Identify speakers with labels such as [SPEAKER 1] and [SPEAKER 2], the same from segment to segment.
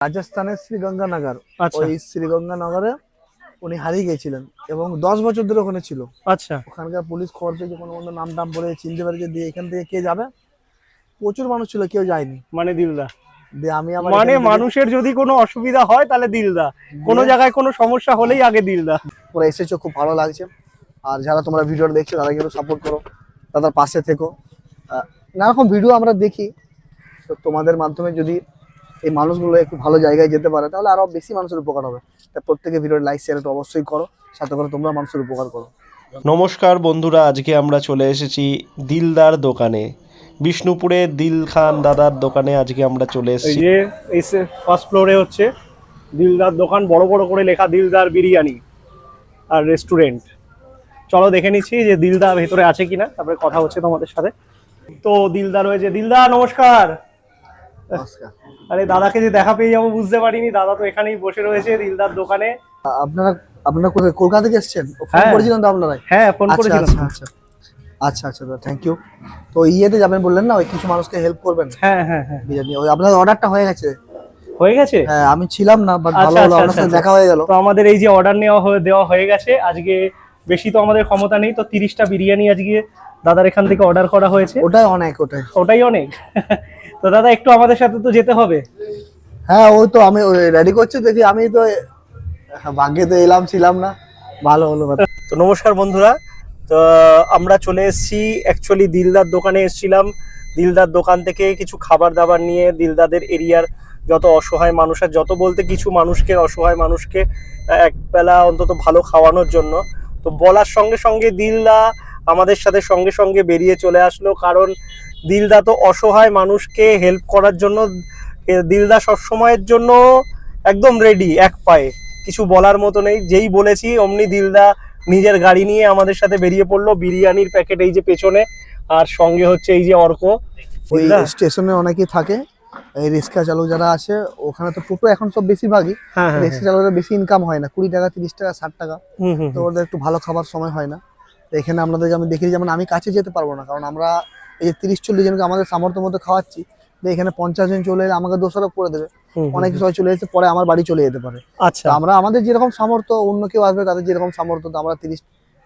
[SPEAKER 1] রাজস্থানের শ্রীগঙ্গানগর।
[SPEAKER 2] আচ্ছা।
[SPEAKER 1] ওই শ্রীগঙ্গানগরে উনি হারিয়ে গেছিলেন এবং দশ বছর ধরে ওখানে ছিল।
[SPEAKER 2] আচ্ছা।
[SPEAKER 1] ওখানকার পুলিশ খবর পেয়েছে কোনো কোনো নাম টাম বলে চিনতে পেরেছে দিয়ে এখান থেকে কে যাবে? প্রচুর মানুষ ছিল কেউ যায়নি।
[SPEAKER 2] মানে দিলদা।
[SPEAKER 1] দিয়ে আমি আবার
[SPEAKER 2] মানে মানুষের যদি কোনো অসুবিধা হয় তাহলে দিলদা। কোনো জায়গায় কোনো সমস্যা হলেই আগে দিলদা।
[SPEAKER 1] ওরা এসেছ খুব ভালো লাগছে। আর যারা তোমরা ভিডিওটা দেখছ তারা কিন্তু সাপোর্ট করো। তাদের পাশে থেকো। আহ, নানারকম ভিডিও আমরা দেখি। তো তোমাদের মাধ্যমে যদি এই মানুষগুলো একটু ভালো জায়গায় যেতে পারে তাহলে আরও বেশি মানুষের উপকার হবে। তাই প্রত্যেকে ভিডিওর লাইক শেয়ার একটু অবশ্যই করো। সাথে করে তোমরা মানুষের উপকার করো।
[SPEAKER 3] নমস্কার বন্ধুরা আজকে আমরা চলে এসেছি দিলদার দোকানে। বিষ্ণুপুরে দিল খান দাদার দোকানে আজকে আমরা চলে
[SPEAKER 2] এই
[SPEAKER 3] এসেছি।
[SPEAKER 2] যে এই ফার্স্ট ফ্লোরে হচ্ছে দিলদার দোকান বড় বড় করে লেখা দিলদার বিরিয়ানি আর রেস্টুরেন্ট চলো দেখে নিচ্ছি যে দিলদা ভেতরে আছে কিনা তারপরে কথা হচ্ছে তোমাদের সাথে। তো দিলদা রয়েছে। দিলদা নমস্কার। আরে দাদাকে যে দেখা পেয়ে যাব বুঝতে পারিনি দাদা তো এখানেই বসে রয়েছে দিলদার দোকানে।
[SPEAKER 1] আপনারা আপনারা কোথায়? কলকাতা থেকে এসেছেন? ফোন
[SPEAKER 2] হ্যাঁ।
[SPEAKER 1] করেছিলেন তো আপনারাই?
[SPEAKER 2] হ্যাঁ ফোন
[SPEAKER 1] আচ্ছা
[SPEAKER 2] করেছিলাম।
[SPEAKER 1] আচ্ছা আচ্ছা। আচ্ছা আচ্ছা থ্যাংক ইউ তো ইয়েতে যাবেন বললেন না ওই কিছু মানুষকে হেল্প করবেন?
[SPEAKER 2] হ্যাঁ হ্যাঁ হ্যাঁ।
[SPEAKER 1] বিরিয়ানি। ওই আপনাদের অর্ডারটা হয়ে গেছে।
[SPEAKER 2] হয়ে গেছে?
[SPEAKER 1] হ্যাঁ আমি ছিলাম না বাট
[SPEAKER 2] আচ্ছা,
[SPEAKER 1] ভালো হলো
[SPEAKER 2] আচ্ছা,
[SPEAKER 1] আপনার সাথে
[SPEAKER 2] আচ্ছা,
[SPEAKER 1] দেখা হয়ে গেল।
[SPEAKER 2] তো আমাদের এই যে অর্ডার নেওয়া হয়ে দেওয়া হয়ে গেছে আজকে বেশি তো আমাদের ক্ষমতা নেই তো তিরিশটা বিরিয়ানি আজকে দাদার এখান থেকে অর্ডার করা হয়েছে।
[SPEAKER 1] ওটাই অনেক ওটাই।
[SPEAKER 2] ওটাই অনেক। তো দাদা একটু আমাদের সাথে তো যেতে হবে।
[SPEAKER 1] হ্যাঁ ওই তো আমি রেডি করছি দেখি আমি তো হ্যাঁ, ভাগ্যে তো এলাম ছিলাম না। ভালো হলো।
[SPEAKER 2] তো নমস্কার বন্ধুরা তো আমরা চলে এসেছি। অ্যাকচুয়ালি দিলদার দোকানে এসেছিলাম। দিলদার দোকান থেকে কিছু খাবার দাবার নিয়ে দিলদাদের এরিয়ার যত অসহায় মানুষ আর যত বলতে কিছু মানুষকে অসহায় মানুষকে একবেলা অন্তত ভালো খাওয়ানোর জন্য। তো বলার সঙ্গে সঙ্গে দিলদা আমাদের সাথে সঙ্গে সঙ্গে বেরিয়ে চলে আসলো। কারণ দিলদা তো অসহায় মানুষকে হেল্প করার জন্য দিলদা সবসময়ের জন্য একদম রেডি এক পায়ে। কিছু বলার মতো নেই যেই বলেছি অমনি দিলদা নিজের গাড়ি নিয়ে আমাদের সাথে বেরিয়ে পড়ল বিরিয়ানির প্যাকেট এই যে পেছনে আর সঙ্গে হচ্ছে এই যে অর্ক।
[SPEAKER 1] ওই স্টেশনে অনেকেই থাকে এই রিক্সা চালক যারা আছে ওখানে তো টোটো এখন সব বেশিরভাগই
[SPEAKER 2] হ্যাঁ হ্যাঁ
[SPEAKER 1] রিক্সা চালকের বেশি ইনকাম হয় না কুড়ি টাকা তিরিশ টাকা ষাট টাকা। তো ওদের একটু ভালো খাবার সময় হয় না। এখানে আপনাদেরকে আমি দেখি যেমন আমি কাছে যেতে পারব না কারণ আমরা এই যে তিরিশ চল্লিশ জনকে আমাদের সামর্থ্য মতো খাওয়াচ্ছি এখানে পঞ্চাশ জন চলে এলে আমাকে দোষারোপ করে দেবে। অনেক সময় চলে এসে পরে আমার বাড়ি চলে যেতে পারে।
[SPEAKER 2] আচ্ছা।
[SPEAKER 1] আমরা আমাদের যেরকম সামর্থ্য অন্য কেউ আসবে তাদের যেরকম সামর্থ্য তো আমরা তিরিশ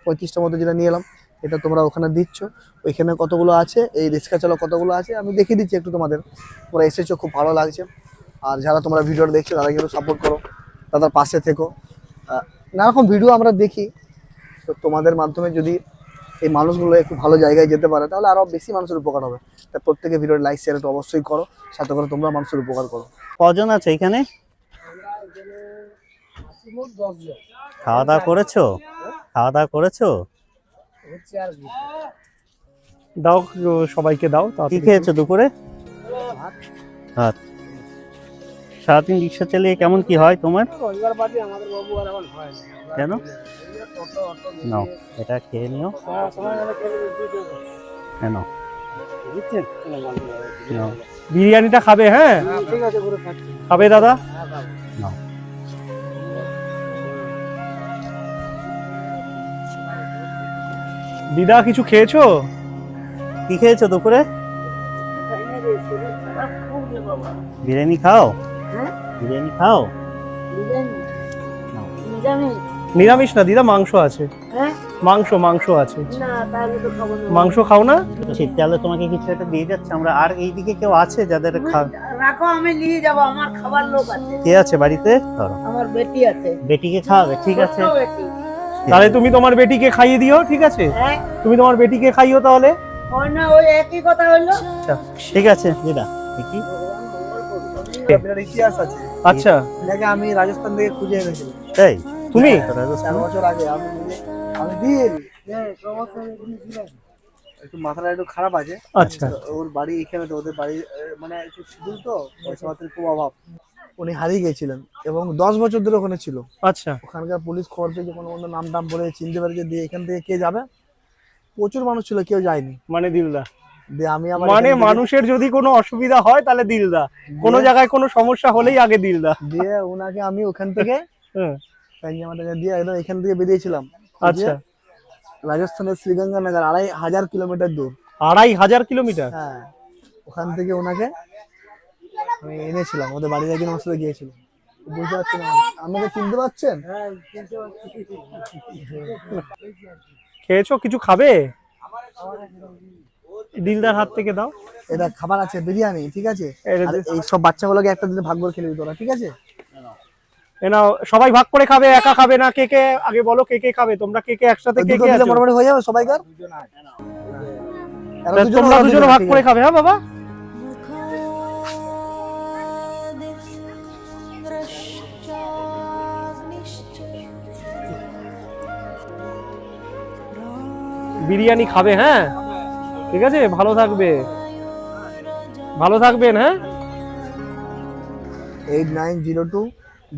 [SPEAKER 1] পঁয়ত্রিশটার মতো যেটা নিয়ে এলাম এটা তোমরা ওখানে দিচ্ছ। ওইখানে কতগুলো আছে এই রিক্সা চালক কতগুলো আছে আমি দেখিয়ে দিচ্ছি একটু তোমাদের। তোমরা এসেছ খুব ভালো লাগছে। আর যারা তোমরা ভিডিওটা দেখছ তারা কিন্তু সাপোর্ট করো তাদের পাশে থেকো। আহ, নানারকম ভিডিও আমরা দেখি। তো তোমাদের মাধ্যমে যদি এই মানুষগুলো একটু ভালো জায়গায় যেতে পারে তাহলে আরও বেশি মানুষের উপকার হবে। তাই প্রত্যেকে ভিডিওর লাইক শেয়ার একটু অবশ্যই করো। সাথে করে তোমরা মানুষের উপকার করো।
[SPEAKER 4] কজন আছে এখানে? খাওয়া দাওয়া করেছ? খাওয়া দাওয়া করেছ?
[SPEAKER 2] দাও সবাইকে দাও।
[SPEAKER 4] কি। খেয়েছো দুপুরে? ভাত। সারাদিন রিক্সা চালিয়ে কেমন কি হয় তোমার? কেন? নাও এটা খেয়ে নিও। কেন নাও।
[SPEAKER 2] বিরিয়ানিটা খাবে হ্যাঁ? খাবে দাদা?
[SPEAKER 4] নাও।
[SPEAKER 2] দিদা কিছু খেয়েছো?
[SPEAKER 4] কি খেয়েছো দুপুরে? বিরিয়ানি খাও? বিরিয়ানি খাও? নাও।
[SPEAKER 2] নিরামিষ না দিদা? মাংস আছে।
[SPEAKER 5] হ্যাঁ?
[SPEAKER 2] মাংস মাংস আছে।
[SPEAKER 5] তাহলে
[SPEAKER 2] মাংস খাও না?
[SPEAKER 4] শীতকালে তোমাকে কিছু একটা দিয়ে যাচ্ছে। আমরা আর এইদিকে কেউ আছে যাদের খা-
[SPEAKER 5] রাখো আমি নিয়ে যাব। আমার খাবার লোক আছে।
[SPEAKER 4] কে আছে বাড়িতে?
[SPEAKER 5] আমার বেটি আছে।
[SPEAKER 4] বেটিকে খাওয়াবে ঠিক আছে।
[SPEAKER 2] তাহলে তুমি তোমার বেটিকে খাইয়ে দিও ঠিক আছে?
[SPEAKER 5] হ্যাঁ।
[SPEAKER 2] তুমি তোমার বেটিকে খাইও তাহলে।
[SPEAKER 5] ওই না ওই একই কথা হইল।
[SPEAKER 4] ঠিক আছে দিদা দেখি।
[SPEAKER 1] ইতিহাস আছে
[SPEAKER 2] আচ্ছা
[SPEAKER 1] আমি রাজস্থান থেকে খুঁজে এনেছিলাম
[SPEAKER 4] তাই
[SPEAKER 2] তুমি?
[SPEAKER 1] একটু মাথাটা একটু খারাপ আছে।
[SPEAKER 2] আচ্ছা।
[SPEAKER 1] ওর বাড়ি এখানে তো ওদের বাড়ি মানে একটু তো খুব অভাব। উনি হারিয়ে গেছিলেন এবং দশ বছর ধরে ওখানে ছিল।
[SPEAKER 2] আচ্ছা।
[SPEAKER 1] ওখানকার পুলিশ খবর নাম টাম বলে চিনতে পেরেছে দিয়ে এখান থেকে কে যাবে? প্রচুর মানুষ ছিল কেউ যায়নি।
[SPEAKER 2] মানে দিলদা।
[SPEAKER 1] দিয়ে আমি
[SPEAKER 2] মানে মানুষের যদি কোনো অসুবিধা হয় তাহলে দিলদা। কোনো জায়গায় কোনো সমস্যা হলেই আগে দিলদা।
[SPEAKER 1] দিয়ে ওনাকে আমি ওখান থেকে
[SPEAKER 2] হ্যাঁ,
[SPEAKER 1] পাঞ্জামাটাকে দিয়ে একদম এখান থেকে বেরিয়েছিলাম।
[SPEAKER 2] আচ্ছা।
[SPEAKER 1] রাজস্থানের শ্রীগঙ্গানগর আড়াই হাজার কিলোমিটার দূর।
[SPEAKER 2] আড়াই হাজার কিলোমিটার?
[SPEAKER 1] হ্যাঁ ওখান থেকে ওনাকে আমি এনেছিলাম ওদের বাড়িতে একদিন আমার সাথে গিয়েছিলাম। বুঝতে পারছি না? আমাকে চিনতে পারছেন?
[SPEAKER 2] খেয়েছো? কিছু খাবে? দিলদার হাত থেকে দাও।
[SPEAKER 1] এটা খাবার আছে বিরিয়ানি ঠিক আছে? এই সব বাচ্চাগুলোকে একটা দিনে ভাগ করে খেলে দিত ওরা ঠিক আছে?
[SPEAKER 2] সবাই ভাগ করে খাবে একা খাবে না কে কে আগে বলো কে কে খাবে তোমরা কে কে একসাথে কে কে আছো?
[SPEAKER 1] মোটামুটি হয়ে যাবে সবাইকার
[SPEAKER 2] তোমরা দুজনে, ভাগ করে খাবে হ্যাঁ বাবা? বিরিয়ানি খাবে হ্যাঁ? ঠিক আছে ভালো থাকবে। ভালো থাকবেন হ্যাঁ?
[SPEAKER 1] Eight nine zero two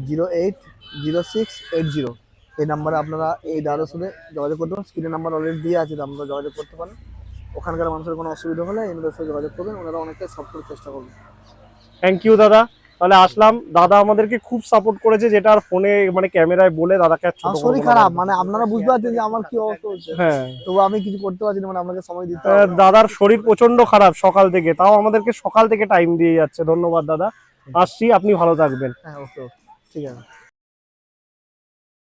[SPEAKER 1] zero eight zero six eight zero. এই নাম্বারে আপনারা এই দাদার সাথে যোগাযোগ করতে পারেন। স্ক্রিনের নাম্বার অলরেডি দিয়ে আছে আপনারা যোগাযোগ করতে পারেন। ওখানকার মানুষের কোনো অসুবিধা হলে এনাদের সাথে যোগাযোগ করবেন। ওনারা অনেকটাই সফট করার চেষ্টা করবেন
[SPEAKER 2] থ্যাংক ইউ দাদা। তাহলে আসলাম। দাদা আমাদেরকে খুব সাপোর্ট করেছে যেটা আর ফোনে মানে ক্যামেরায় বলে দাদাকে
[SPEAKER 1] শরীর খারাপ মানে আপনারা বুঝতে পারছেন যে আমার কি অবস্থা হচ্ছে।
[SPEAKER 2] হ্যাঁ।
[SPEAKER 1] তবু আমি কিছু করতে পারছি না মানে আপনাকে সময় দিতে
[SPEAKER 2] দাদার শরীর প্রচণ্ড খারাপ সকাল থেকে। তাও আমাদেরকে সকাল থেকে টাইম দিয়ে যাচ্ছে। ধন্যবাদ দাদা। আসছি আপনি ভালো থাকবেন।
[SPEAKER 1] হ্যাঁ ওকে। ওকে ঠিক আছে